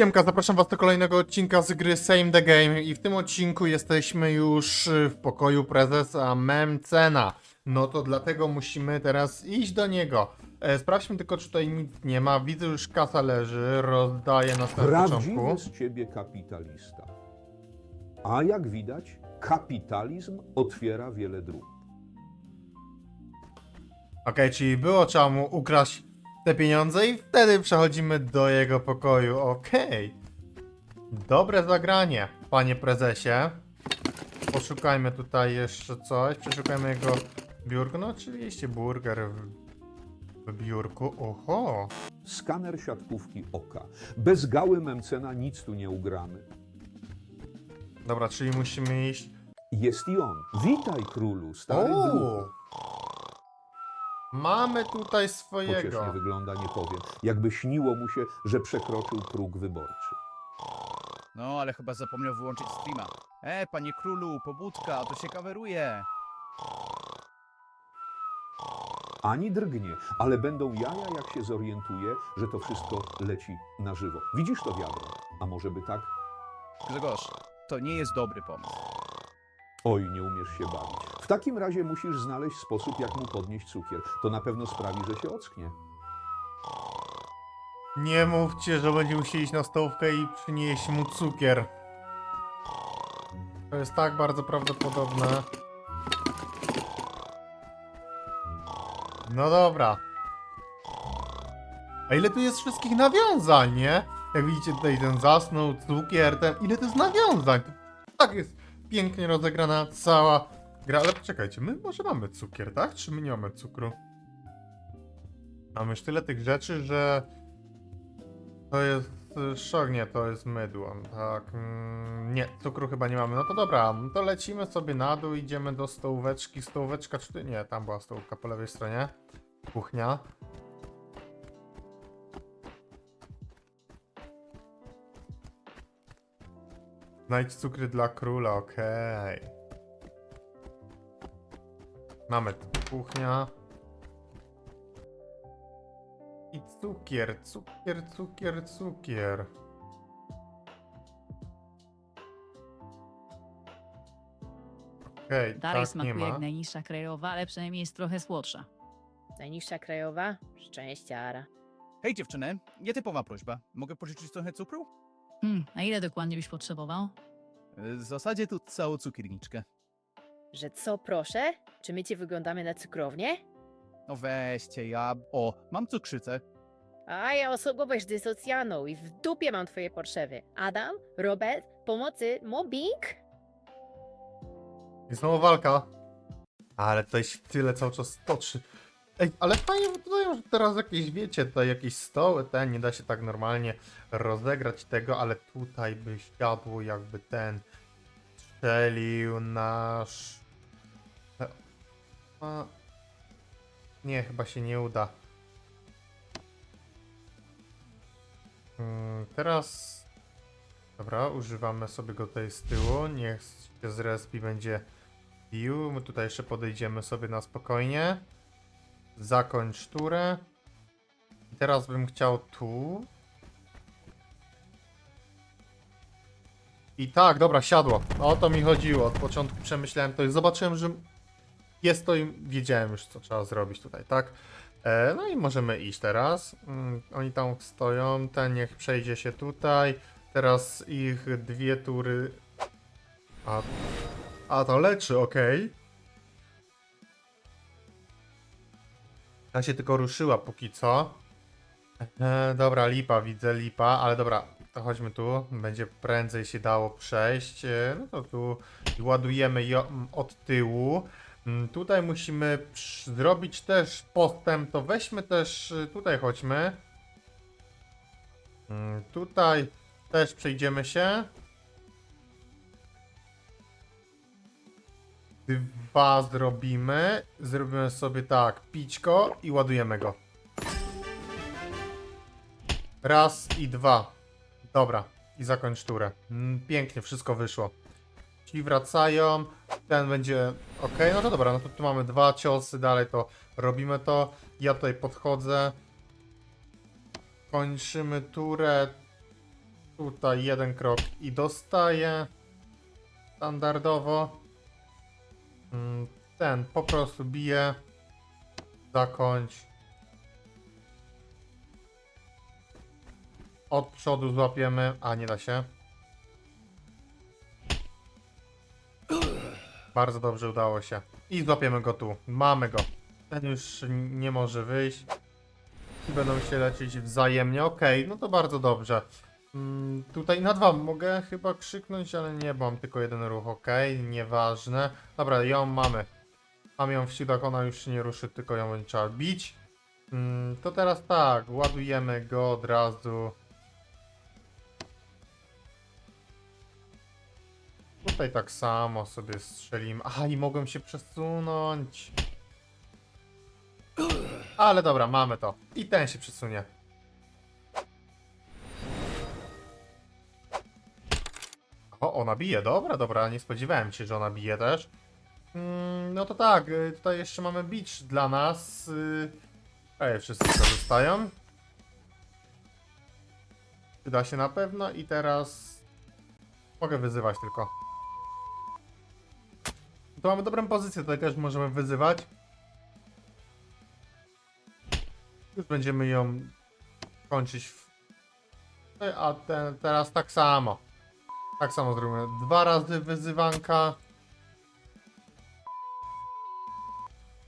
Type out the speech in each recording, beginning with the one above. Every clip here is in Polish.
Siemka, zapraszam was do kolejnego odcinka z gry Same the Game i w tym odcinku jesteśmy już w pokoju prezesa Memcena. No to dlatego musimy teraz iść do niego. E, sprawdźmy tylko, czy tutaj nic nie ma. Widzę już kasa leży, rozdaję na samym Prawdziwy początku. z ciebie kapitalista. A jak widać, kapitalizm otwiera wiele dróg. Okej, czyli było trzeba mu ukraść te pieniądze i wtedy przechodzimy do jego pokoju. Okej. Dobre zagranie, panie prezesie. Poszukajmy tutaj jeszcze coś. Przeszukajmy jego biurko. No oczywiście burger w, w biurku. Oho. Skaner siatkówki oka. Bez gały Memcena nic tu nie ugramy. Dobra, czyli musimy iść. Jest i on. Witaj, królu, stary druhu. Mamy tutaj swojego. Pociesznie wygląda, nie powiem. Jakby śniło mu się, że przekroczył próg wyborczy. No, ale chyba zapomniał wyłączyć streama. E, panie królu, pobudka, to się kameruje. Ani drgnie, ale będą jaja, jak się zorientuje, że to wszystko leci na żywo. Widzisz to wiadro? A może by tak? Grzegorz, to nie jest dobry pomysł. Oj, nie umiesz się bawić. W takim razie musisz znaleźć sposób, jak mu podnieść cukier. To na pewno sprawi, że się ocknie. Nie mówcie, że będzie musieli iść na stołówkę i przynieść mu cukier. To jest tak bardzo prawdopodobne. No dobra. A ile tu jest wszystkich nawiązań, nie? Jak widzicie tutaj ten zasnął, cukier, ten... Ile to jest nawiązań? To tak jest pięknie rozegrana cała gra. Ale poczekajcie, my może mamy cukier, tak? Czy my nie mamy cukru? Mamy już tyle tych rzeczy, że... To jest y, szok, nie, to jest mydło, tak, mm, nie, cukru chyba nie mamy, no to dobra, to lecimy sobie na dół, idziemy do stołóweczki, stołóweczka, czy nie, tam była stołówka po lewej stronie, kuchnia. Znajdź cukry dla króla, okej. Mamy tu kuchnia. I cukier, cukier, cukier, cukier. Okej, Dalej tak nie smakuje ma. jak najniższa krajowa, ale przynajmniej jest trochę słodsza. Najniższa krajowa? Szczęściara. Hej dziewczyny, nietypowa prośba. Mogę pożyczyć trochę cukru? Hmm, a ile dokładnie byś potrzebował? E, W zasadzie tu całą cukierniczkę. Że co, proszę? Czy my ci wyglądamy na cukrownię? No weźcie, ja... O, mam cukrzycę. A ja osobowość dysocjalną i w dupie mam twoje potrzeby. Adam? Robert? Pomocy? Mobbing? I znowu walka. Ale tutaj się tyle cały czas toczy. Ej, ale fajnie wydają, że teraz jakieś, wiecie, tutaj jakieś stoły, ten, nie da się tak normalnie rozegrać tego, ale tutaj by siadło jakby ten strzelił nasz... A... Nie, chyba się nie uda. Mm, Teraz... Dobra, używamy sobie go tutaj z tyłu, niech się z respi będzie bił. My tutaj jeszcze podejdziemy sobie na spokojnie. Zakończ turę. I teraz bym chciał tu. I tak, dobra, siadło. O to mi chodziło. Od początku przemyślałem to i zobaczyłem, że jest to i wiedziałem już, co trzeba zrobić tutaj, tak? E, no i możemy iść teraz. Mm, oni tam stoją. Ten niech przejdzie się tutaj. Teraz ich dwie tury. A, a to leczy, okej. Ta się tylko ruszyła póki co. E, dobra, lipa, widzę lipa, ale dobra, to chodźmy tu. Będzie prędzej się dało przejść. E, no to tu ładujemy ją od tyłu. Mm, Tutaj musimy zrobić też postęp, to weźmy też, y, tutaj chodźmy. Mm, Tutaj też przejdziemy się. Dwa zrobimy. Zrobimy sobie tak, pićko i ładujemy go. Raz i dwa. Dobra, i zakończ turę. Mm, Pięknie, wszystko wyszło. Ci wracają, ten będzie ok. No to dobra, no to tu mamy dwa ciosy, dalej to robimy to. Ja tutaj podchodzę. Kończymy turę. Tutaj jeden krok i dostaję. Standardowo. Mm, Ten po prostu bije. Zakończ. Od przodu złapiemy, a nie da się. Bardzo dobrze udało się. I złapiemy go tu. Mamy go. Ten już nie może wyjść. I będą się leczyć wzajemnie. Okej, no to bardzo dobrze. Mm, tutaj na dwa mogę chyba krzyknąć, ale nie, bo mam tylko jeden ruch. Okej, nieważne. Dobra, ją mamy. Mam ją w siłach, ona już się nie ruszy, tylko ją będzie trzeba bić. Mm, to teraz tak, ładujemy go od razu. Tutaj tak samo sobie strzelimy. Aha, i mogłem się przesunąć. Ale dobra, mamy to. I ten się przesunie. O, ona bije, dobra, dobra, nie spodziewałem się, że ona bije też. Mm, no to tak, y, tutaj jeszcze mamy beach dla nas. y, Ej, wszyscy korzystają. Przyda się na pewno i teraz mogę wyzywać tylko. To mamy dobrą pozycję, tutaj też możemy wyzywać. Już będziemy ją kończyć. W... A ten, teraz tak samo. Tak samo zrobimy. Dwa razy wyzywanka.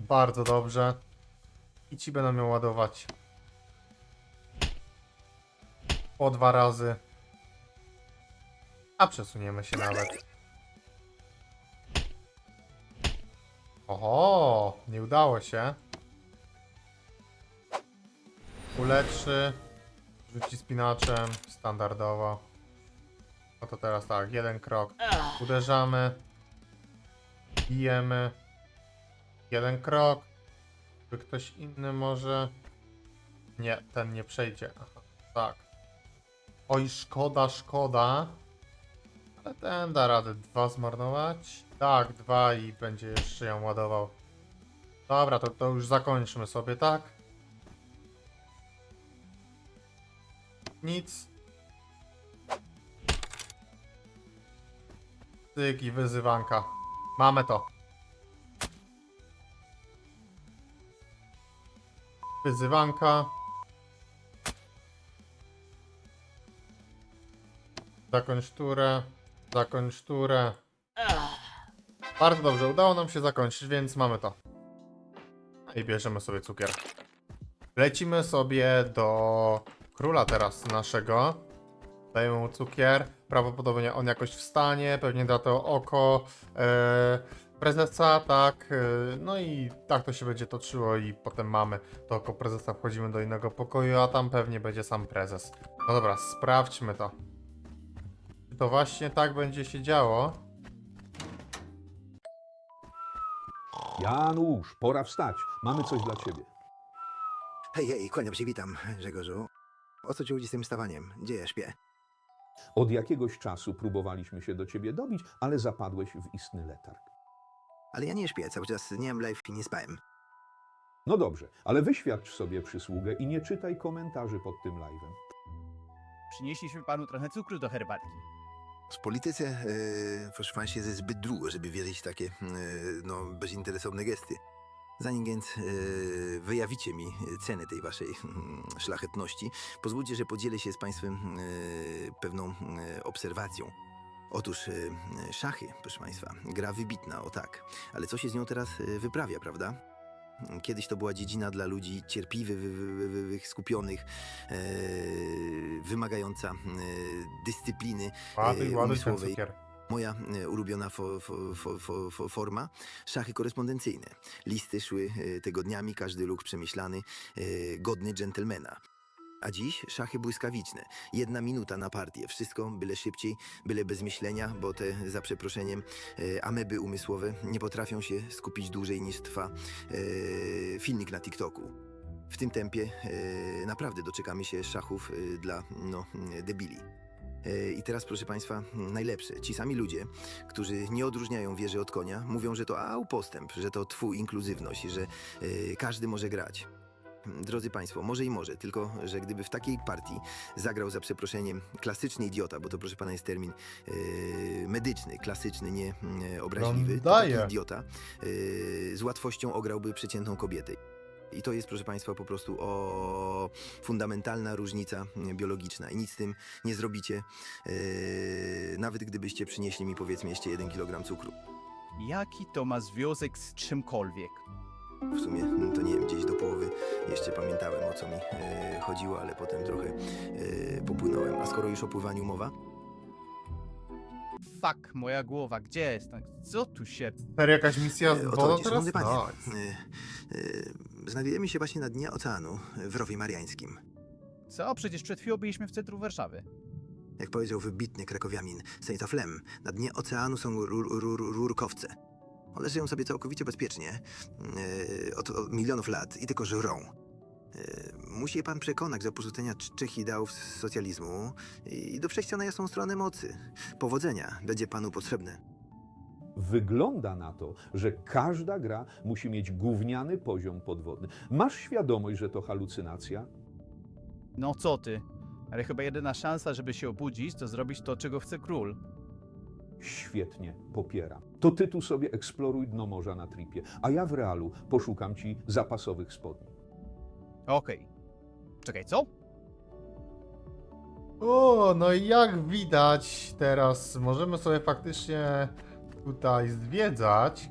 Bardzo dobrze. I ci będą ją ładować. Po dwa razy. A przesuniemy się nawet. Oho, nie udało się. Uleczy. Rzuci spinaczem. Standardowo. No to teraz tak, jeden krok. Uderzamy. Bijemy. Jeden krok. Czy ktoś inny może? Nie, ten nie przejdzie. Aha, tak. Oj, szkoda, szkoda. Ale ten da radę dwa zmarnować. Tak, dwa i będzie jeszcze ją ładował. Dobra, to, to już zakończmy sobie, tak? Nic. Tyk i wyzywanka. Mamy to. Wyzywanka. Zakończ turę. Zakończ turę. Bardzo dobrze, udało nam się zakończyć, więc mamy to. I bierzemy sobie cukier. Lecimy sobie do króla teraz naszego. Dajemy mu cukier. Prawdopodobnie on jakoś wstanie, pewnie da to oko e, prezesa, tak. E, no i tak to się będzie toczyło i potem mamy to oko prezesa, wchodzimy do innego pokoju, a tam pewnie będzie sam prezes. No dobra, sprawdźmy to. Czy to właśnie tak będzie się działo? Janusz, pora wstać. Mamy coś dla ciebie. Hej, hej, kłaniam się, witam, Grzegorzu. O co ci chodzi z tym wstawaniem? Gdzie ja śpię? Od jakiegoś czasu próbowaliśmy się do ciebie dobić, ale zapadłeś w istny letarg. Ale ja nie śpię, cały czas nie mam live i nie spałem. No dobrze, ale wyświadcz sobie przysługę i nie czytaj komentarzy pod tym live'em. Przynieśliśmy panu trochę cukru do herbatki. W polityce, e, proszę się ze zbyt długo, żeby wierzyć w takie, e, no, bezinteresowne gesty. Zanim więc e, wyjawicie mi cenę tej waszej mm, szlachetności, pozwólcie, że podzielę się z państwem e, pewną e, obserwacją. Otóż szachy, proszę państwa, gra wybitna, o tak. Ale co się z nią teraz wyprawia, prawda? Kiedyś to była dziedzina dla ludzi cierpliwych, wy, wy, wy, wy, skupionych, e, wymagająca e, dyscypliny Ładuj, e, ładuj ten cukier. Moja e, ulubiona fo, fo, fo, fo, fo, forma szachy korespondencyjne. Listy szły e, tygodniami, każdy ruch przemyślany, e, godny dżentelmena. A dziś szachy błyskawiczne. Jedna minuta na partię. Wszystko byle szybciej, byle bez myślenia, bo te, za przeproszeniem, e, ameby umysłowe nie potrafią się skupić dłużej niż trwa e, filmik na TikToku. W tym tempie e, naprawdę doczekamy się szachów e, dla no, debili. E, I teraz, proszę Państwa, najlepsze. Ci sami ludzie, którzy nie odróżniają wieży od konia, mówią, że to au postęp, że to twój inkluzywność, że e, każdy może grać. Drodzy Państwo, może i może, tylko że gdyby w takiej partii zagrał za przeproszeniem klasyczny idiota, bo to proszę pana jest termin e, medyczny, klasyczny, nie e, obraźliwy, daje. idiota e, z łatwością ograłby przeciętną kobietę. I to jest, proszę Państwa, po prostu o fundamentalna różnica biologiczna. I nic z tym nie zrobicie, e, nawet gdybyście przynieśli mi powiedzmy jeszcze 1 kg cukru. Jaki to ma związek z czymkolwiek? W sumie mm, to nie wiem, gdzieś do połowy jeszcze pamiętałem o co mi e, chodziło, ale potem trochę e, popłynąłem. A skoro już o pływaniu mowa, Fuck, moja głowa, gdzie jest? Co tu się... Serio, jakaś misja z E, wodą teraz? szanowny panie. Nice. E, e, Znajdujemy się właśnie na dnie oceanu w Rowie Mariańskim. Co? Przecież przed chwilą byliśmy w centrum Warszawy. Jak powiedział wybitny krakowianin Stanisław Lem, na dnie oceanu są rur, rur, rurkowce. One żyją sobie całkowicie bezpiecznie e, od, od milionów lat i tylko żrą. E, musi je pan przekonać do porzucenia cz- trzech ideałów socjalizmu i do przejścia na jasną stronę mocy. Powodzenia będzie panu potrzebne. Wygląda na to, że każda gra musi mieć gówniany poziom podwodny. Masz świadomość, że to halucynacja? No co ty? Ale chyba jedyna szansa, żeby się obudzić, to zrobić to, czego chce król. Świetnie, popieram. To ty tu sobie eksploruj dno morza na tripie, a ja w realu poszukam ci zapasowych spodni. Okej. Czekaj, co? O, no i jak widać teraz możemy sobie faktycznie tutaj zwiedzać.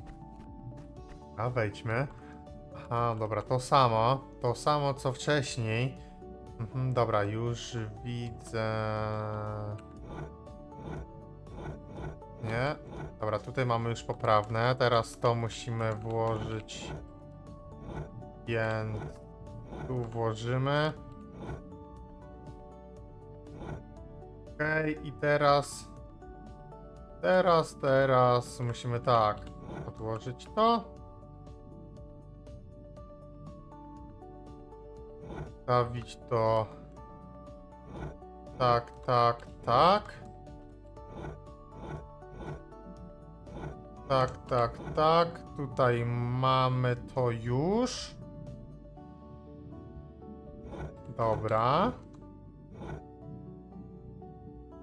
A wejdźmy. Aha, dobra, to samo. To samo co wcześniej. Mhm, dobra, już widzę. Nie? Dobra, tutaj mamy już poprawne. Teraz to musimy włożyć. Więc tu włożymy. Okej, i teraz. Teraz, teraz musimy tak. Odłożyć to. Stawić to. Tak, tak, tak. Tak, tak, tak. Tutaj mamy to już. Dobra.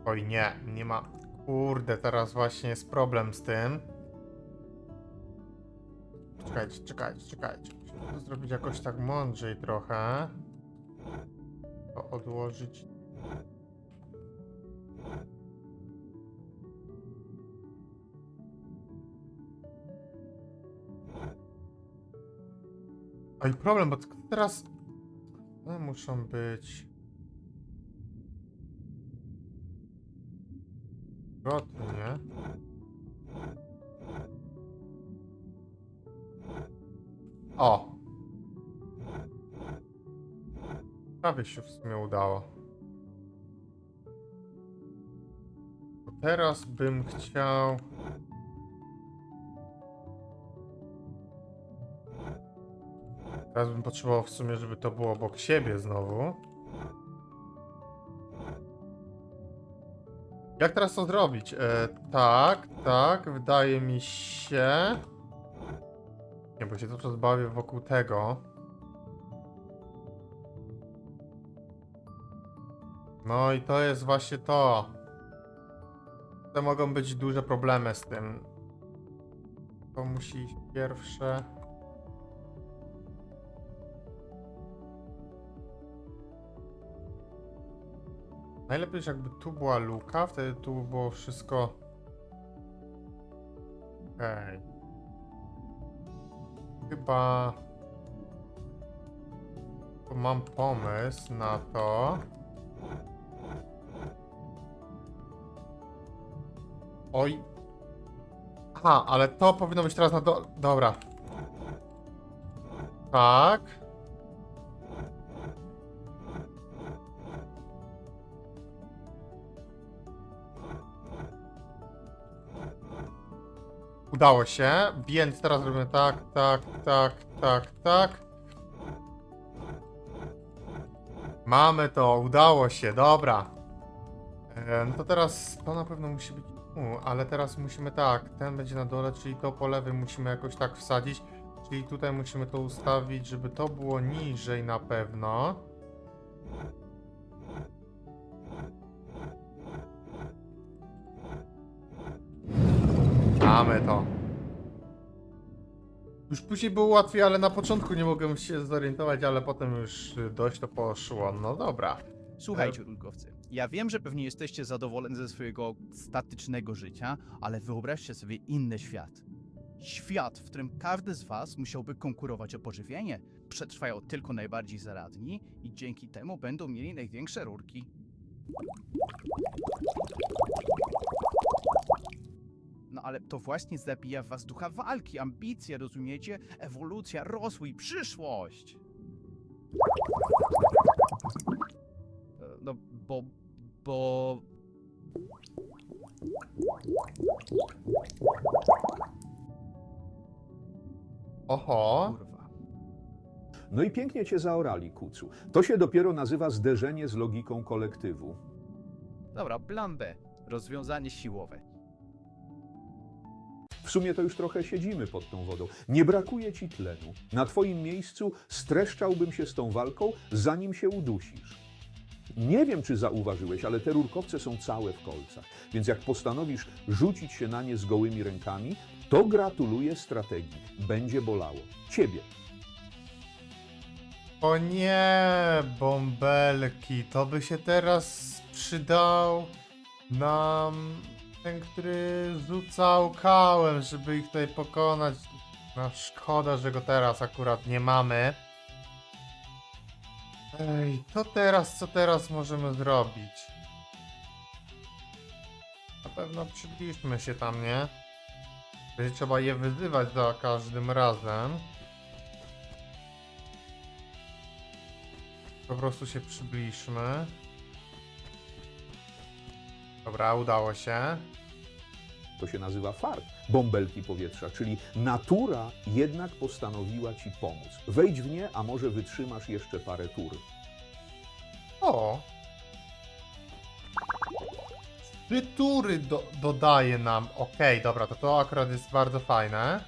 Oj nie, nie ma. Kurde, teraz właśnie jest problem z tym. Czekajcie, czekajcie, czekajcie. Musimy to zrobić jakoś tak mądrzej trochę. To odłożyć. Oj, problem, bo teraz... One muszą być... Odwrotnie. O! Prawie się w sumie udało. To teraz bym chciał... Teraz bym potrzebował w sumie, żeby to było obok siebie znowu. Jak teraz to zrobić? E, tak, tak, wydaje mi się. Nie, bo się cały czas bawię wokół tego. No i to jest właśnie to. To mogą być duże problemy z tym. To musi pierwsze. Najlepiej jakby tu była luka, wtedy tu by było wszystko. Okej. Chyba. Tu mam pomysł na to. Oj. Aha, ale to powinno być teraz na do... Dobra. Tak. Udało się, więc teraz robimy tak, tak, tak, tak, tak. Mamy to, udało się, dobra. E, no to teraz to na pewno musi być tu, ale teraz musimy tak, ten będzie na dole, czyli to po lewej musimy jakoś tak wsadzić, Czyli tutaj musimy to ustawić, żeby to było niżej na pewno. Mamy to. Już później było łatwiej, ale na początku nie mogłem się zorientować, ale potem już dość to poszło. No dobra. Słuchajcie, rulkowcy, ja wiem, że pewnie jesteście zadowoleni ze swojego statycznego życia, ale wyobraźcie sobie inny świat. Świat, w którym każdy z was musiałby konkurować o pożywienie. Przetrwają tylko najbardziej zaradni i dzięki temu będą mieli największe rurki. No ale to właśnie zabija w was ducha walki, ambicje, rozumiecie? Ewolucja, rozwój, przyszłość. E, No, bo. bo. Oho. Kurwa. No i pięknie cię zaorali, kucu. To się dopiero nazywa zderzenie z logiką kolektywu. Dobra, plan B. Rozwiązanie siłowe. W sumie to już trochę siedzimy pod tą wodą. Nie brakuje ci tlenu. Na twoim miejscu streszczałbym się z tą walką, zanim się udusisz. Nie wiem, czy zauważyłeś, ale te rurkowce są całe w kolcach. Więc jak postanowisz rzucić się na nie z gołymi rękami, to gratuluję strategii. Będzie bolało. Ciebie. O nie, bąbelki, to by się teraz przydał nam ten, który rzucał kałem, żeby ich tutaj pokonać. No szkoda, że go teraz akurat nie mamy. Ej, to teraz, co teraz możemy zrobić? Na pewno przybliżmy się tam, nie? Będzie trzeba je wyzywać za każdym razem. Po prostu się przybliżmy. Dobra, udało się. To się nazywa fart, bąbelki powietrza, czyli natura jednak postanowiła ci pomóc. Wejdź w nie, a może wytrzymasz jeszcze parę tur. O! Trzy tury do, dodaje nam. Okej, dobra, to to akurat jest bardzo fajne.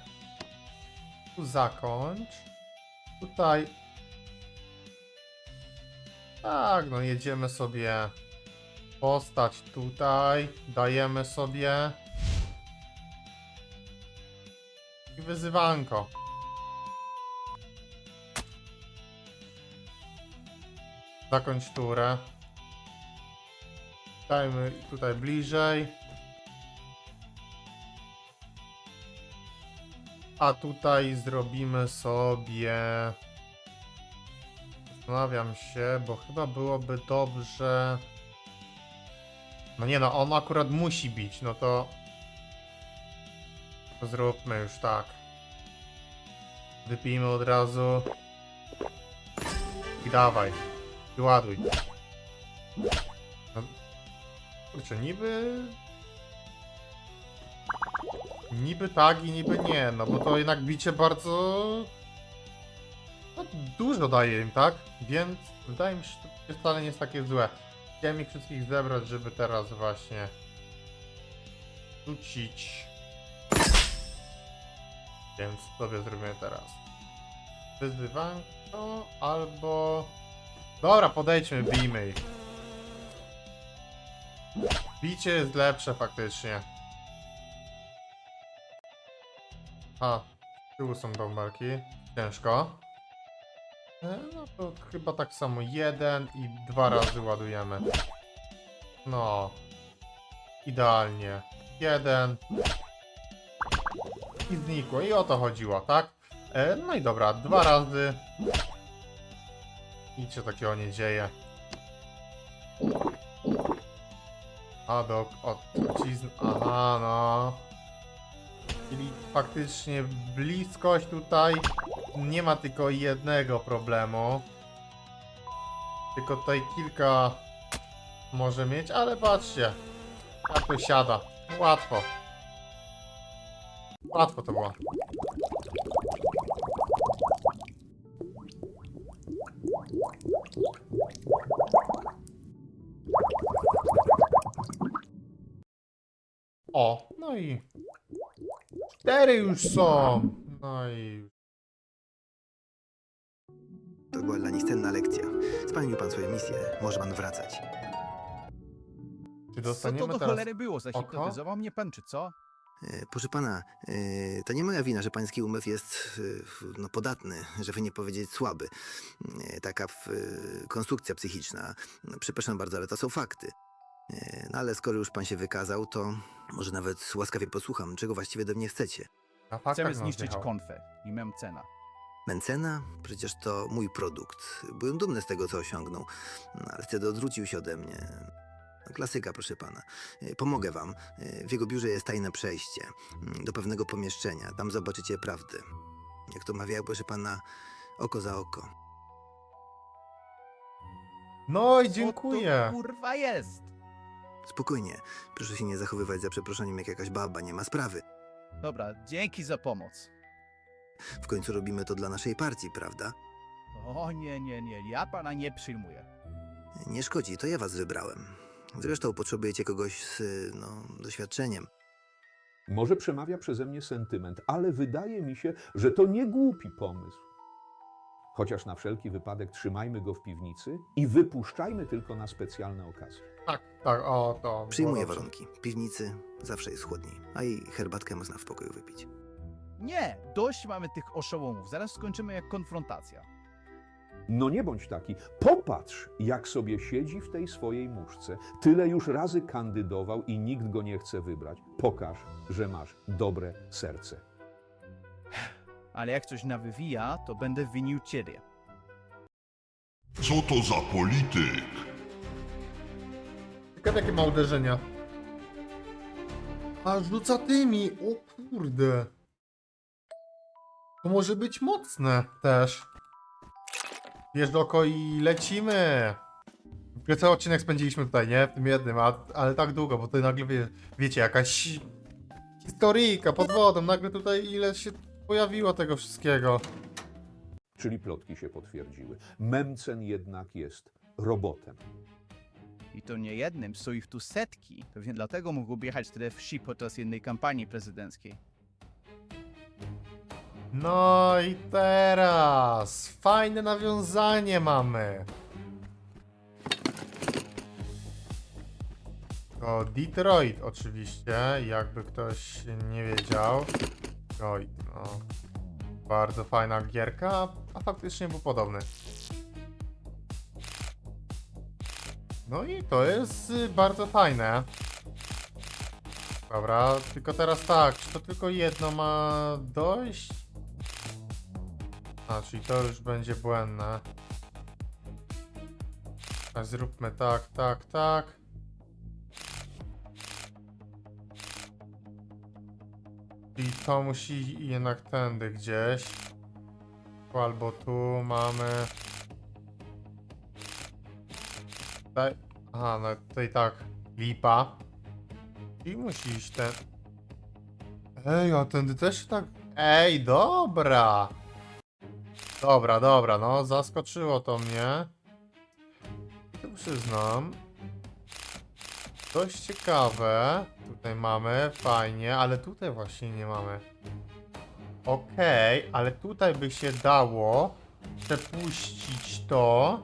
Tu zakończ. Tutaj. Tak, no jedziemy sobie. Postać tutaj. Dajemy sobie. I wyzywanko. Zakończ turę. Dajmy tutaj bliżej. A tutaj zrobimy sobie. Zastanawiam się, bo chyba byłoby dobrze. No nie no, on akurat musi bić, no to. zróbmy już tak. Wypijmy od razu. I dawaj. I ładuj. No, kurczę, niby... Niby tak i niby nie, no bo to jednak bicie bardzo... No, dużo daje im, tak? Więc wydaje mi się, że to wcale nie jest takie złe. Chciałem ich wszystkich zebrać, żeby teraz właśnie... rzucić. Więc sobie zrobimy teraz. Wyzywanko albo... Dobra, podejdźmy, bijmy ich. Bicie jest lepsze faktycznie. A, tyłu są bąbelki. Ciężko. E, No to chyba tak samo jeden i dwa razy ładujemy. No. Idealnie. Jeden. I znikło. I o to chodziło, tak? E, no i dobra, dwa razy. Nic się takiego nie dzieje. A do odcizn. Aha, no. Czyli faktycznie bliskość tutaj nie ma tylko jednego problemu. Tylko tutaj kilka może mieć, ale patrzcie. Jak to siada. Łatwo. Łatwo to było. O, no i cztery już są. No i była dla nich cenna lekcja. Spełnił pan swoją misję. Może pan wracać. Czy Co dostaniemy to do teraz... cholery było? Zahipnotyzował mnie pan, czy co? E, Proszę pana, e, to nie moja wina, że pański umysł jest e, no, podatny, żeby nie powiedzieć słaby. E, Taka w, e, konstrukcja psychiczna. No, Przepraszam bardzo, ale to są fakty. E, No ale skoro już pan się wykazał, to może nawet łaskawie posłucham, czego właściwie do mnie chcecie. Na faktach Chcemy nas zniszczyć wjechał. konfę i Memcena. Mencena? Przecież to mój produkt. Byłem dumny z tego, co osiągnął, ale wtedy odwrócił się ode mnie. Klasyka, proszę pana. Pomogę wam. W jego biurze jest tajne przejście do pewnego pomieszczenia. Tam zobaczycie prawdę. Jak to mawiają, proszę pana, oko za oko. No i Co dziękuję. to kurwa jest? Spokojnie. Proszę się nie zachowywać za przeproszeniem jak jakaś baba, nie ma sprawy. Dobra, dzięki za pomoc. W końcu robimy to dla naszej partii, prawda? O nie, nie, nie, ja pana nie przyjmuję. Nie szkodzi, to ja was wybrałem. Zresztą potrzebujecie kogoś z, no, doświadczeniem. Może przemawia przeze mnie sentyment, ale wydaje mi się, że to nie głupi pomysł. Chociaż na wszelki wypadek trzymajmy go w piwnicy i wypuszczajmy tylko na specjalne okazje. Tak, tak, o to. Przyjmuję warunki. Piwnicy zawsze jest chłodniej, a i herbatkę można w pokoju wypić. Nie, dość mamy tych oszołomów. Zaraz skończymy jak konfrontacja. No nie bądź taki. Popatrz, jak sobie siedzi w tej swojej muszce. Tyle już razy kandydował i nikt go nie chce wybrać. Pokaż, że masz dobre serce. Ale jak coś nawywija, to będę winił ciebie. Co to za polityk? Ciekawe jakie ma uderzenia. A rzuca tymi, o kurde. To może być mocne też. Bierz do oko i lecimy. Cały odcinek spędziliśmy tutaj, nie? W tym jednym, a, ale tak długo, bo to nagle wie, wiecie, jakaś historyjka pod wodą, nagle tutaj ile się pojawiło tego wszystkiego. Czyli plotki się potwierdziły. Memcen jednak jest robotem. I to nie jednym, są ich tu setki. Pewnie dlatego mógł objechać tyle wsi podczas jednej kampanii prezydenckiej. No i teraz fajne nawiązanie mamy. To Detroit oczywiście, jakby ktoś nie wiedział. Detroit, no. Bardzo fajna gierka, a faktycznie był podobny. No i to jest y, bardzo fajne. Dobra, tylko teraz tak, czy to tylko jedno ma dojść? A, czyli to już będzie błędne. A zróbmy tak, tak, tak. I to musi jednak tędy gdzieś. Albo tu mamy. Tutaj. Aha, no tutaj tak. Lipa. I musi iść ten. Ej, a tędy też tak. Ej, dobra. Dobra, dobra, no zaskoczyło to mnie. To przyznam. Dość ciekawe. Tutaj mamy, fajnie, ale tutaj właśnie nie mamy. Okej, ale tutaj by się dało przepuścić to.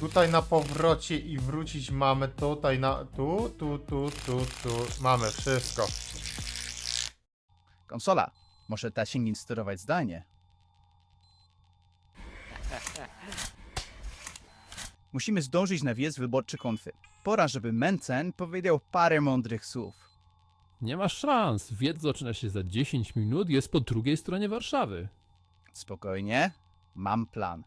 Tutaj na powrocie i wrócić mamy tutaj na... Tu, tu, tu, tu, tu. Mamy wszystko. Konsola, może da się sterować zdalnie. Musimy zdążyć na wjazd wyborczy konfy. Pora, żeby Mencen powiedział parę mądrych słów. Nie masz szans. Wiec zaczyna się za 10 minut, jest po drugiej stronie Warszawy. Spokojnie, mam plan.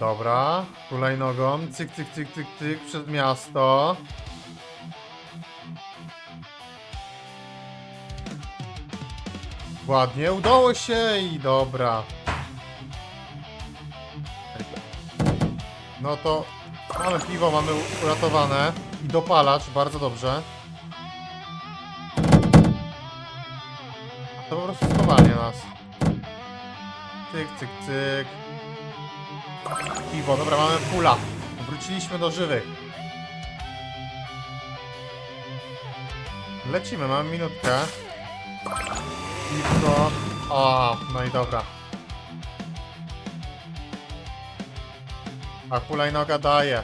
Dobra, hulajnogą, cyk, cyk, cyk, cyk, cyk, przed miasto. Ładnie, udało się i dobra. No to mamy piwo, mamy uratowane i dopalacz, bardzo dobrze. To po prostu schowanie nas. Cyk, cyk, cyk. Piwo, dobra, mamy pula. Wróciliśmy do żywych. Lecimy, mamy minutkę. Piwko. O, no i dobra. A hulajnoga daje.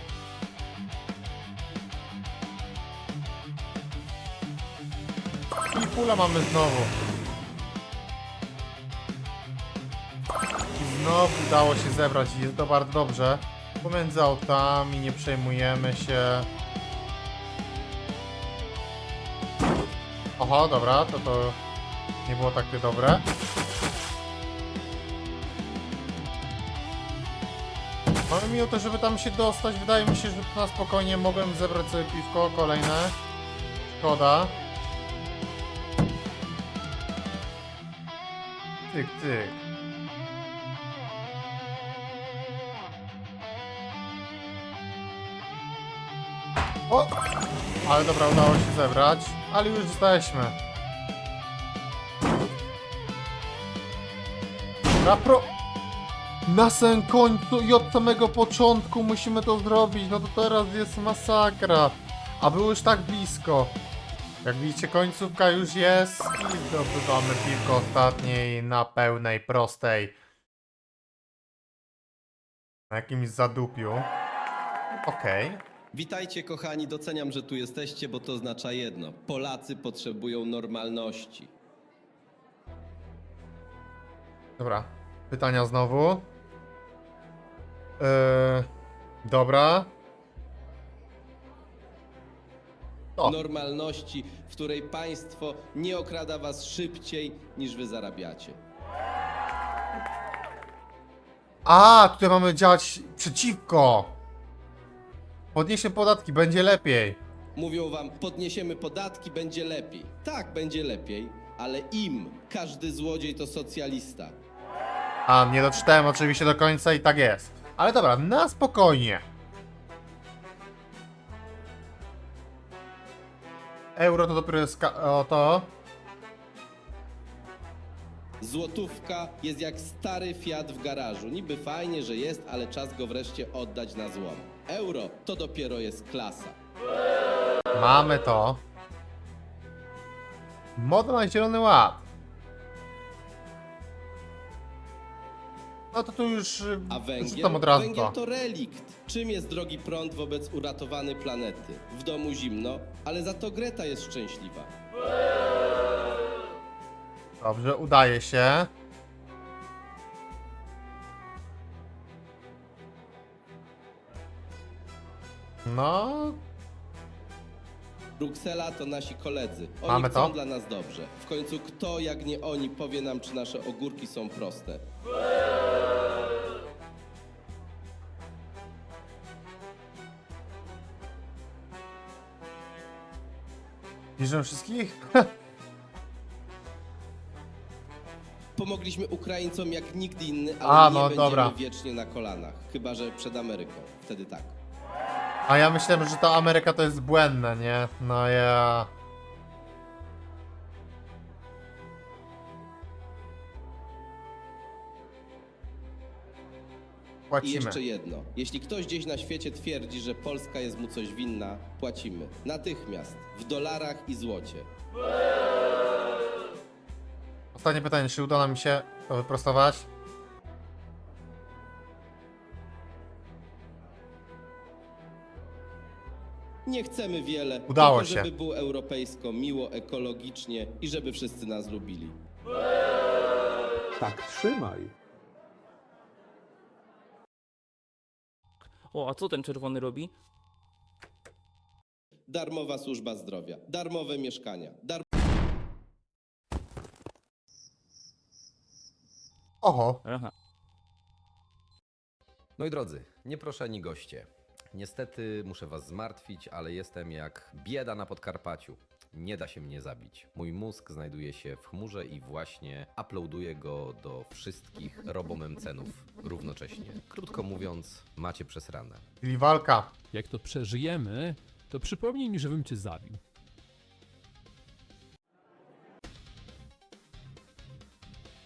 I pula mamy znowu. I znowu udało się zebrać i jest to bardzo dobrze. Pomiędzy autami nie przejmujemy się. Oho, dobra, to to nie było takie dobre. Mamy minutę, żeby tam się dostać. Wydaje mi się, że na spokojnie mogłem zebrać sobie piwko kolejne. Szkoda. Tyk, tyk. O! Ale dobra, udało się zebrać. Ale już jesteśmy. Na pro... Na samym końcu i od samego początku musimy to zrobić. No to teraz jest masakra. A było już tak blisko. Jak widzicie, końcówka już jest i zdobywamy piłkę ostatniej na pełnej, prostej. Na jakimś zadupiu. Okej. Witajcie kochani, doceniam, że tu jesteście, bo to oznacza jedno. Polacy potrzebują normalności. Dobra. Pytania znowu. Eee, dobra. O. Normalności, w której państwo nie okrada was szybciej niż wy zarabiacie. A, tutaj mamy działać przeciwko. Podniesie podatki, będzie lepiej. Mówią wam, podniesiemy podatki, będzie lepiej. Tak, będzie lepiej, ale im każdy złodziej to socjalista. A, nie doczytałem oczywiście do końca i tak jest. Ale dobra, na spokojnie. Euro to dopiero jest o to. Złotówka jest jak stary Fiat w garażu. Niby fajnie, że jest, ale czas go wreszcie oddać na złom. Euro to dopiero jest klasa. Mamy to. Moda na zielony ład. No to tu już y, A węgiel? rzucam od razu Węgiel to. to relikt. Czym jest drogi prąd wobec uratowanej planety? W domu zimno, ale za to Greta jest szczęśliwa. Dobrze, udaje się. No, Bruksela to nasi koledzy. Oni Mamy chcą to? dla nas dobrze. W końcu kto jak nie oni powie nam, czy nasze ogórki są proste. Bierzemy wszystkich? Pomogliśmy Ukraińcom jak nikt inny, ale A, nie no będziemy dobra. wiecznie na kolanach. Chyba, że przed Ameryką. Wtedy tak. A ja myślałem, że ta Ameryka to jest błędne, nie? No ja... I Płacimy. jeszcze jedno. Jeśli ktoś gdzieś na świecie twierdzi, że Polska jest mu coś winna, płacimy. Natychmiast. W dolarach i złocie. Ostatnie pytanie, czy uda nam się to wyprostować? Nie chcemy wiele. Udało tylko, się. żeby było europejsko, miło, ekologicznie i żeby wszyscy nas lubili. Tak trzymaj. O, a co ten czerwony robi? Darmowa służba zdrowia, darmowe mieszkania, dar Oho, Aha. Moi drodzy, nieproszeni goście. Niestety muszę was zmartwić, ale jestem jak bieda na Podkarpaciu. Nie da się mnie zabić. Mój mózg znajduje się w chmurze i właśnie uploaduję go do wszystkich robomemcenów równocześnie. Krótko mówiąc, macie przesrane. czyli walka. Jak to przeżyjemy, to przypomnij mi, żebym cię zabił.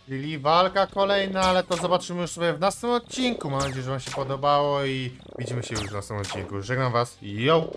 Czyli walka kolejna, ale to zobaczymy już sobie w następnym odcinku. Mam nadzieję, że wam się podobało i widzimy się już w następnym odcinku. Żegnam was. Yo!